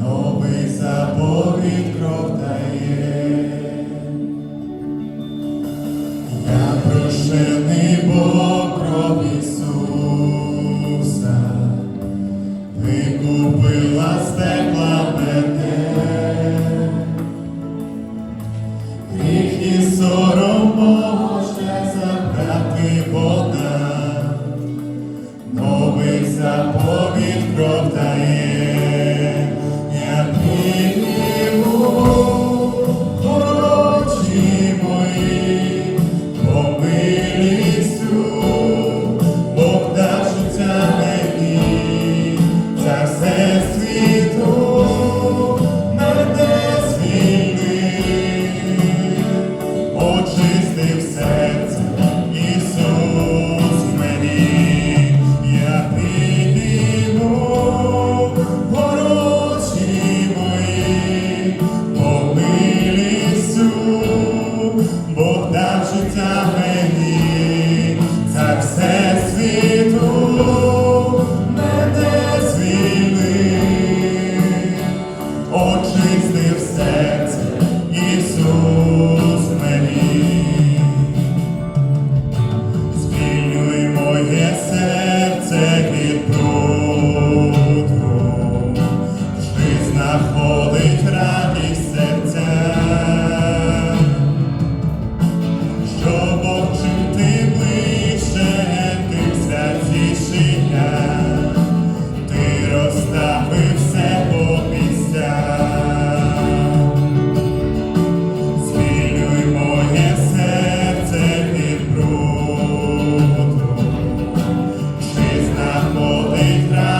Новий заповідь кров дає. Вода, новий заповідь кров дає, entrar.